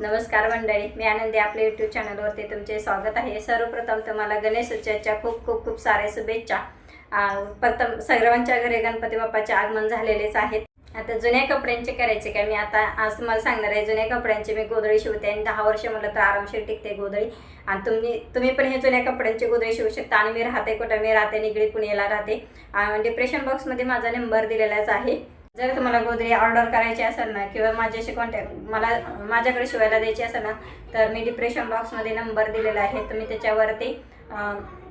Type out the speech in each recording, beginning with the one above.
नमस्कार मंडळी मी आनंदी आपल्या यूट्यूब चॅनलवरती तुमचे स्वागत आहे. सर्वप्रथम तुम्हाला गणेश उत्सवाच्या खूप खूप खूप साऱ्या शुभेच्छा. प्रथम सर्वांच्या घरी गणपती बाप्पाचे आगमन झालेलेच आहेत आता जुन्या कपड्यांचे करायचे काय? मी आता आज तुम्हाला सांगणार आहे जुन्या कपड्यांची मी गोधडी शिवते आणि दहा वर्ष म्हटलं तर आरामशीर टिकते गोधडी. आणि तुम्ही तुम्ही पण हे जुन्या कपड्यांची गोधडी शिवू शकता आणि मी राहते कुठं? मी राहते निगडी पुण्याला राहते. डिप्रेशन बॉक्समध्ये माझा नंबर दिलेलाच आहे. जर तुम्हाला गोदरी ऑर्डर करायची असेल ना किंवा माझ्याशी कॉन्टॅक्ट मला माझ्याकडे शिवायला द्यायची असेल ना तर मी डिप्रेशन बॉक्समध्ये नंबर दिलेला आहे. तुम्ही त्याच्यावरती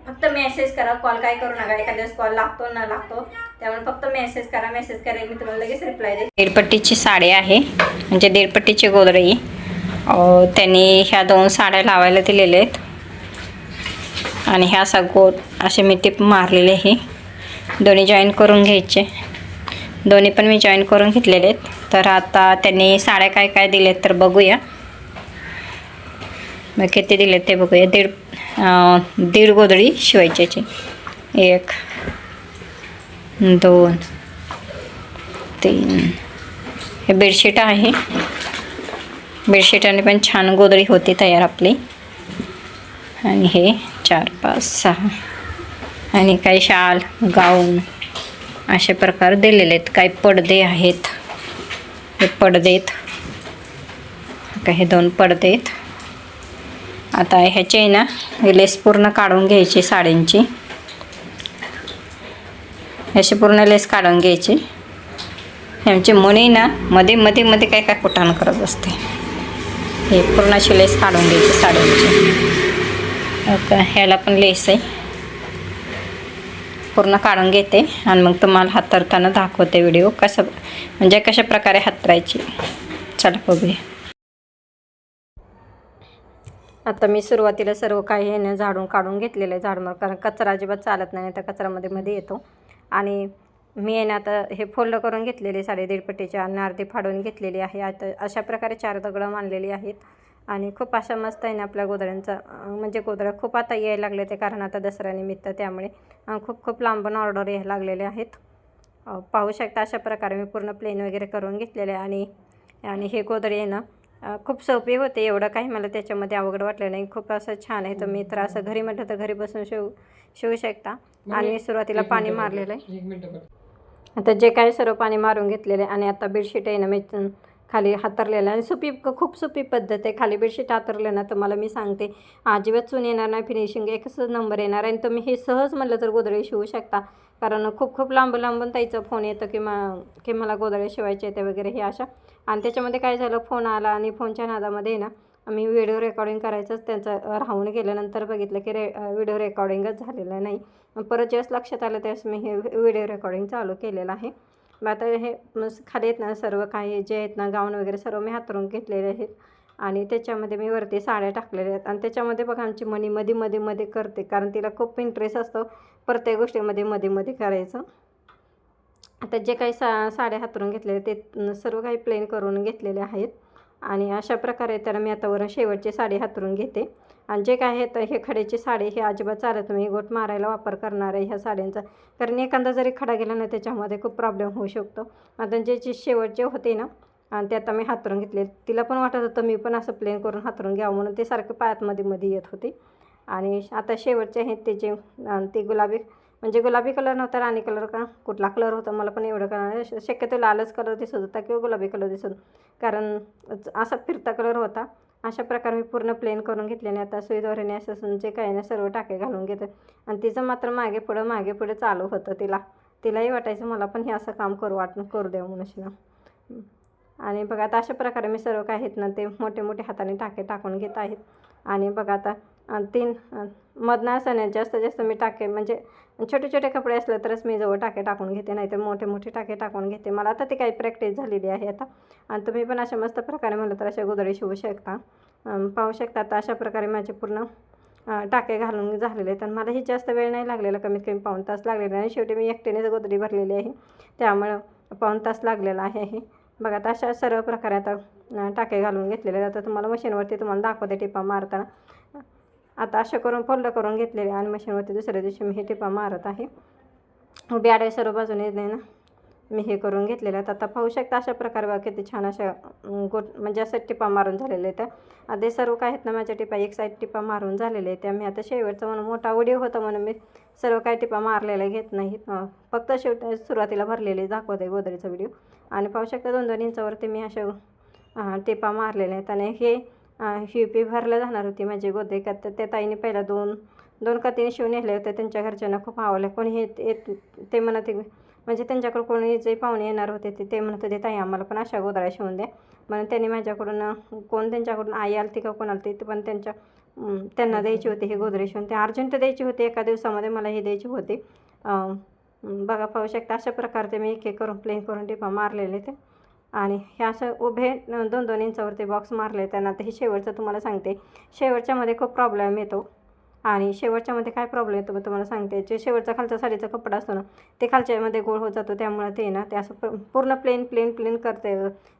फक्त मेसेज करा. कॉल काय करू नका. एखाद्या वेळेस कॉल लागतो न लागतो त्यामुळे फक्त मेसेज करा. मेसेज करेल मी तुम्हाला लगेच रिप्लाय दे दीडपट्टीची साडी आहे. म्हणजे दीडपट्टीची गोदरी. त्यांनी ह्या दोन साड्या लावायला दिलेल्या आहेत. आणि ह्या असा गोल असे मी टिप मारलेले आहे. दोन्ही जॉईन करून घ्यायचे. दोन्ही पण मी जॉईन करून घेतलेले आहेत. तर आता त्यांनी साड्या काय काय दिलेत तर बघूया. मग किती दिलेत ते बघूया. दीड दीड गोदडी शिवायच्याची. एक दोन तीन. हे बेडशीट आहे. बेडशीटाने पण छान गोदडी होती तयार आपली. आणि हे चार पाच सहा. आणि काही शाल गाऊन. असे प्रकार दिलेले आहेत. काही पडदे आहेत. हे पडदेत काही दोन पडदे आहेत. आता ह्याचे ना हे लेस पूर्ण काढून घ्यायची साड्यांची असे पूर्ण लेस काढून घ्यायची. ह्यांची मुनी ना मध्ये मध्ये मध्ये काय काय कुटाण करत असते. हे पूर्ण अशी लेस काढून घ्यायची साड्यांची आता ह्याला पण लेस आहे. पूर्ण काढून घेते आणि मग तुम्हाला हातरताना दाखवते व्हिडिओ कसं म्हणजे कशा प्रकारे हातरायची चला बघूया. आता मी सुरुवातीला सर्व काही ह्यानं झाडून काढून घेतलेलं आहे झाडमर कारण कचरा अजिबात चालत नाही तर कचरामध्ये मध्ये येतो. आणि मी आहे ना आता हे फोल्ड करून घेतलेले साडे दीडपट्टीच्या आणि अर्धी फाडून घेतलेली आहे. आता अशा प्रकारे चार दगडं मांडलेली आहेत. आणि खूप अशा मस्त आहे ना आपल्या गोधड्यांचा अं, म्हणजे गोधड्या खूप आता यायला लागले ते कारण आता दसऱ्यानिमित्त त्यामुळे खूप खूप लांबून ऑर्डर यायला लागलेले आहेत. पाहू शकता अशा प्रकारे मी पूर्ण प्लेन वगैरे करून घेतलेले आहे आणि आणि हे गोदडी ना खूप सोपी होते एवढं काही मला त्याच्यामध्ये अवघड वाटलं नाही. खूप असं छान आहे तुम्ही तर असं घरी म्हटलं तर घरी बसून शिवू शिवू शकता. आणि मी सुरुवातीला पाणी मारलेलं आहे. आता जे काही सर्व पाणी मारून घेतलेले आहे आणि आता बेडशीट आहे ना मी खाली हातरलेलं आणि सोपी खूप सोपी पद्धत आहे. खाली बेडशीट हातरलं ना तर मला मी सांगते अजिबात चून येणार नाही फिनिशिंग एकच नंबर येणार आणि तुम्ही हे सहज म्हटलं तर गोदळे शिवू शकता. कारण खूप खूप लांब लांबून ताईचं फोन येतं की मा की मला गोदळे शिवायचे आहेत वगैरे हे अशा. आणि त्याच्यामध्ये काय झालं फोन आला आणि फोनच्या नादामध्ये ना मी व्हिडिओ रेकॉर्डिंग करायचंच त्यांचं राहून गेल्यानंतर बघितलं की रे व्हिडिओ रेकॉर्डिंगच झालेलं नाही. परत ज्यावेळेस लक्षात आलं त्यावेळेस मी हे व्हिडिओ रेकॉर्डिंग चालू केलेलं आहे. मग आता हे खाली आहेत ना सर्व काही जे आहेत ना गाऊन वगैरे सर्व मी हातरून घेतलेले आहेत. आणि त्याच्यामध्ये मी वरती साड्या टाकलेल्या आहेत. आणि त्याच्यामध्ये बघा आमची मनी मध्ये मध्ये मध्ये करते. कारण तिला खूप इंटरेस्ट असतो प्रत्येक गोष्टीमध्ये मध्ये मध्ये करायचं. आता जे काही सा साड्या हातरून घेतलेल्या ते सर्व काही प्लेन करून घेतलेले आहेत. आणि अशा प्रकारे तर मी आता वरून शेवटची साडी हातरून घेते. आणि जे काय आहेत हे खड्याची साडी हे अजिबात चालत नाही. गोट मारायला वापर करणार आहे ह्या साड्यांचा. कारण एखादा जरी खडा गेला ना त्याच्यामध्ये खूप प्रॉब्लेम होऊ शकतो. आता जे जे शेवटचे होते ना आणि ते आता मी हातरून घेतले तिला पण वाटत होतं मी पण असं प्लेन करून हातरून घ्यावं म्हणून ते सारखं पायातमध्ये मध्ये येत होते. आणि आता शेवटचे आहेत त्याचे अन् ते गुलाबी म्हणजे गुलाबी कलर नव्हता राणी कलर का? कुठला कलर होता? मला पण एवढं कळणार शक्यतो लालच कलर दिसत होता किंवा गुलाबी कलर दिसत कारण असा फिरता कलर होता. अशा प्रकारे मी पूर्ण प्लेन करून घेतल्याने आता सुईद्वारेने असं जे काही ना सर्व टाके घालून घेते. आणि तिचं मात्र मागे पुढं मागे पुढे चालू होतं तिला. तिलाही वाटायचं मला पण हे असं काम करू वाट करू देऊ म्हणून आणि बघा आता अशा प्रकारे मी सर्व काय आहेत ना ते मोठे मोठे हाताने टाके टाकून घेत आहेत. आणि बघा आता तीन अं, मधनं असं जास्तीत जास्त मी टाके म्हणजे छोटे छोटे कपडे असले तरच मी जवळ टाके टाकून घेते नाहीतर मोठे मोठे टाके टाकून घेते. मला आता ती काही प्रॅक्टिस झालेली आहे आता. आणि तुम्ही पण अशा मस्त प्रकारे म्हणलं तर अशा गोदडी शिवू शकता. पाहू शकता आता अशा प्रकारे माझे पूर्ण टाके घालून झालेले आहेत. आणि मलाही जास्त वेळ नाही लागलेला कमीत कमी पाऊण तास लागलेला आणि शेवटी मी एकटीनेच गोदडी भरलेली आहे. त्यामुळं पाऊण तास लागलेला आहे हे. बघा आता अशा सर्व प्रकारे आता टाके घालून घेतलेले आहेत. आता तुम्हाला मशीनवरती तुम्हाला दाखवते टिपा मारताना. आता अशा करून फोल्ड करून घेतलेले आणि मशीनवरती दुसऱ्या दिवशी मी हे टिपा मारत आहे. उभी आडव्या सर्व बाजूने येत नाही ना. मी हे करून घेतलेलं आहेत. आता पाहू शकता अशा प्रकारे बघा किती छान अशा गोट म्हणजे असं टिपा मारून झालेल्या आहेत. त्या आता हे सर्व काय आहेत ना माझ्या टिपा एक साईड टिपा मारून झालेल्या आहेत. त्या मी आता शेवटचा म्हणून मोठा उडी होता म्हणून मी सर्व काय टिपा मारलेल्या घेत नाहीत फक्त शेवट सुरुवातीला भरलेली दाखवते गोदरीचा व्हिडिओ आणि पाहू शकता दोन दोन इंचावरती मी अशा टिपा मारलेल्या आहेत. आणि हे ही पी भरलं जाणार होती माझी गोदे का तर त्या ताईने पहिला दोन दोन कातीने शिवून नेले होते. त्यांच्या घरच्यांना खूप आवडल्या कोणी हे ते- ते म्हणत म्हणजे त्यांच्याकडे कोणी जे पाहुणे येणार होते ते ते म्हणत होते ताई आम्हाला पण अशा गोदऱ्या शिवून द्या. म्हणून त्यांनी माझ्याकडून कोण त्यांच्याकडून आई आलती का कोण आलती पण त्यांच्या त्यांना द्यायची होती हे गोदरे शिवून. ते अर्जंट द्यायची होती एका दिवसामध्ये मला हे द्यायची होती. बघा पाहू शकता अशा प्रकारचे मी एक एक करून प्लेन करून टिपा मारलेले ते. आणि हे असं उभे दोन दोन इंचावरती बॉक्स मारले त्यांना तर हे शेवटचं तुम्हाला सांगते. शेवटच्यामध्ये खूप प्रॉब्लेम येतो. आणि शेवटच्यामध्ये काय प्रॉब्लेम येतो मी तुम्हाला सांगते. जे शेवटचा खालचा साडीचा कपडा असतो ना ते खालच्यामध्ये गोळ होत जातो. त्यामुळे ते ना ते असं प- पूर्ण प्लेन प्लेन प्लेन करते.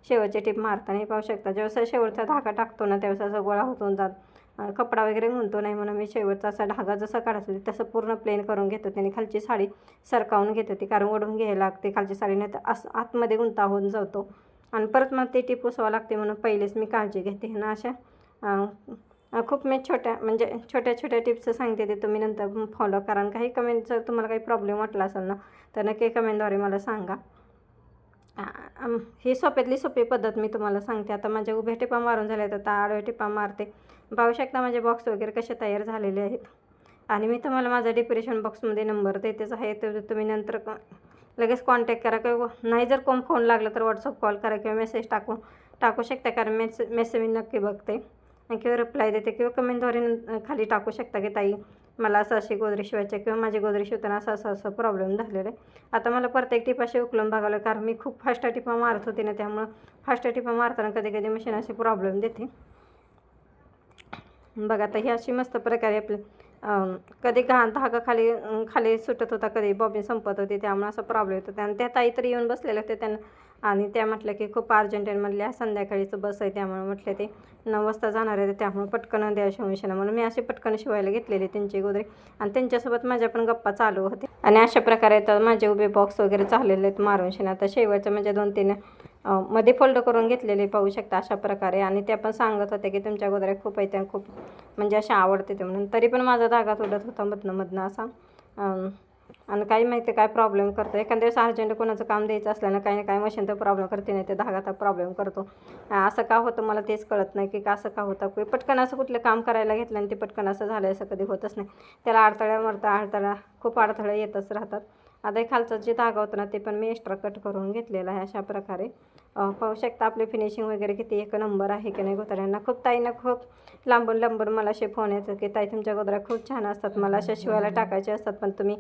शेवटचे टिप मारताना हे पाहू शकता. जेव्हा शेवटचा धागा टाकतो ना त्यावेळेस असं गोळा होतून जात. कपडा वगैरे गुंतो नाही म्हणून मी शेवटचा असा धागा जसा काढत होते तसं पूर्ण प्लेन करून घेत होते आणि खालची साडी सरकावून घेत होती. कारण ओढून घ्यायला लागते खालची साडी नाही तर असं आतमध्ये गुंता होऊन जातो. आणि परत मग ते टिप पुसवावं लागते म्हणून पहिलेच मी काळजी घेते. ना अशा खूप मी छोट्या म्हणजे छोट्या छोट्या टिप्स सांगते ते तुम्ही नंतर फॉलो करा. काही कमेंट जर तुम्हाला काही प्रॉब्लेम वाटला असेल ना तर नक्की कमेंटद्वारे मला सांगा. ही सोप्यातली सोपी पद्धत मी तुम्हाला सांगते. आता माझ्या उभ्या टिपा मारून झाल्या आहेत आता आडव्या टिपा मारते. पाहू शकता माझे बॉक्स वगैरे कसे तयार झालेले आहेत. आणि मी तुम्हाला माझा डिप्रेशन बॉक्समध्ये नंबर देतेच आहे. तर तुम्ही नंतर लगेच कॉन्टॅक्ट करा किंवा नाही जर कोण फोन लागला तर व्हॉट्सअप कॉल करा किंवा मेसेज टाकू टाकू शकता. कारण मेस मेसेज मी नक्की बघते. किंवा रिप्लाय देते किंवा कमेंटद्वारे खाली टाकू शकता की ताई मला असं अशी गोदरी शिवायच्या किंवा माझी गोदरी शिवताना असं असं असं प्रॉब्लेम झालेला. आहे आता मला प्रत्येक टिपाशी उकलून बघावं कारण मी खूप फास्ट टिपा मारत होते ना त्यामुळं फास्ट टिपा मारताना कधी कधी मशीन अशी प्रॉब्लेम देते. बघा आता ही अशी मस्त प्रकारे आपली कधी घाण धागा खाली खाली सुटत होता कधी बॉबी संपत होती त्यामुळे असा प्रॉब्लेम होता. आणि त्या ताई तरी येऊन बसलेल्या होत्या त्यांना आणि त्या म्हटलं की खूप अर्जंटेनमधल्या संध्याकाळीचं बस आहे त्यामुळे म्हटले ते नऊ वाजता जाणार आहे त्यामुळे पटकन द्या शिवणशिना म्हणून. मी अशी पटकन शिवायला घेतलेली त्यांची गोदरे. आणि त्यांच्यासोबत माझ्या पण गप्पा चालू होते आणि अशा प्रकारे तर माझे उभे बॉक्स वगैरे चाललेले आहेत मारून आता शेवटचं म्हणजे दोन तीन मध्ये फोल्ड करून घेतलेले पाहू शकता अशा प्रकारे. आणि त्या पण सांगत होत्या की तुमच्या गोदऱ्या खूप आहेत त्या खूप म्हणजे अशा आवडते ते म्हणून. तरी पण माझा धागा तोडत होता मधनं मधनं असा. आणि काही माहिती काय प्रॉब्लेम करतो एखाद्या वेळेस अर्जंट कोणाचं काम द्यायचं असल्यानं काही ना काही मशीन तर प्रॉब्लेम करते नाही ते धागा तर प्रॉब्लेम करतो. असं का होतं मला तेच कळत नाही की का असं का होतं. की पटकन असं कुठलं काम करायला घेतलं आणि ते पटकन असं झालं असं कधी होतच नाही. त्याला अडथळ्या मरता अडथळा खूप अडथळे येतच राहतात. आता हे खालचं जे धागा होतं ना ते पण मी एक्स्ट्रा कट करून घेतलेलं आहे अशा प्रकारे. पाहू शकता आपले फिनिशिंग वगैरे किती एक नंबर आहे की नाही गोदऱ्यांना खूप ताईंना खूप लांबून लांबून मला असे फोन येतात की ताई तुमच्या गोदऱ्या खूप छान असतात. मला अशा शिवायला टाकायच्या असतात पण तुम्ही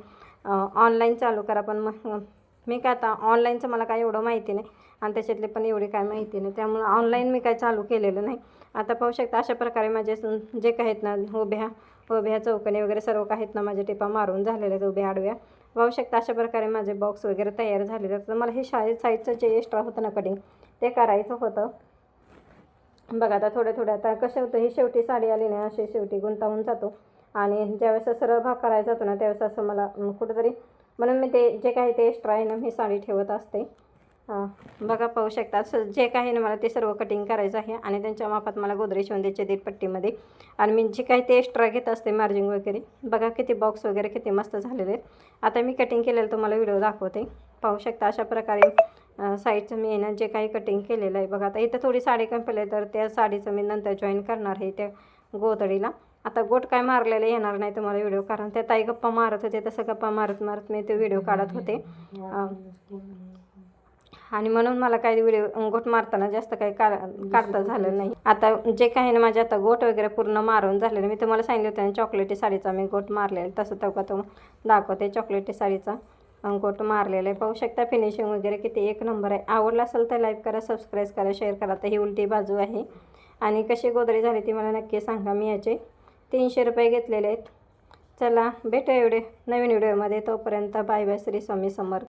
ऑनलाईन चालू करा. पण मग मी काय आता ऑनलाईनचं मला काय एवढं माहिती नाही आणि त्याच्यातले पण एवढी काय माहिती नाही. त्यामुळं ऑनलाईन मी काय चालू केलेलं नाही. आता पाहू शकता अशा प्रकारे माझे जे काही आहेत ना उभ्या उभ्या चौकणी वगैरे सर्व काही आहेत ना माझ्या टिपा मारून झालेल्या आहेत उभ्या आडव्या. पाहू शकता अशा प्रकारे माझे बॉक्स वगैरे तयार झालेले आहेत. तर मला हे शाळेत साईजचं जे एक्स्ट्रा होतं ना कटिंग ते करायचं होतं. बघा आता थोडं थोडं आता कसं होतं ही शेवटी साडी आली नाही अशी शेवटी गुंतावून जातो. आणि ज्यावेळेस सरळ भाग करायचा होतो ना त्यावेळेस असं मला कुठंतरी म्हणून मी ते जे काही ते एक्स्ट्रा आहे ना मी साडी ठेवत असते. बघा पाहू शकता असं जे काही ना मला ते सर्व कटिंग करायचं आहे आणि त्यांच्या मापात मला गोदरे होऊन द्यायचे पट्टीमध्ये आणि मी जे काही ते एक्स्ट्रा घेत असते मार्जिंग वगैरे बघा किती बॉक्स वगैरे किती मस्त झालेले आहेत. आता मी कटिंग केलेलं तुम्हाला व्हिडिओ दाखवते. पाहू शकता अशा प्रकारे साईडचं मी आहे ना जे काही कटिंग केलेलं आहे बघा आता इथं थोडी साडी कंपली तर त्या साडीचं मी नंतर जॉईन करणार आहे त्या गोदडीला. आता गोट काय मारलेलं येणार नाही तुम्हाला व्हिडिओ कारण त्या ताई गप्पा मारत होते तसं गप्पा मारत मारत मी ते व्हिडिओ काढत होते. आणि म्हणून मला काही व्हिडिओ गोट मारताना जास्त काही का काढता झालं नाही. आता जे काही ना माझे आता गोट वगैरे पूर्ण मारून झालेलं मी तुम्हाला सांगितलं होतं चॉकलेटी साडीचा मी गोट मारलेला तसं तेव्हा तो दाखवते चॉकलेटी साडीचा. गोट मारलेला आहे. पाहू शकता फिनिशिंग वगैरे किती एक नंबर आहे. आवडला असेल तर लाईक करा सबस्क्राईब करा शेअर करा. तर ही उलटी बाजू आहे. आणि कशी गोदरी झाली ती मला नक्की सांगा मी याचे तीनशे रुपये घेतलेले आहेत. चला भेटू एवढे नवीन व्हिडिओमध्ये. तोपर्यंत बाय बाय श्री स्वामी समर्थ.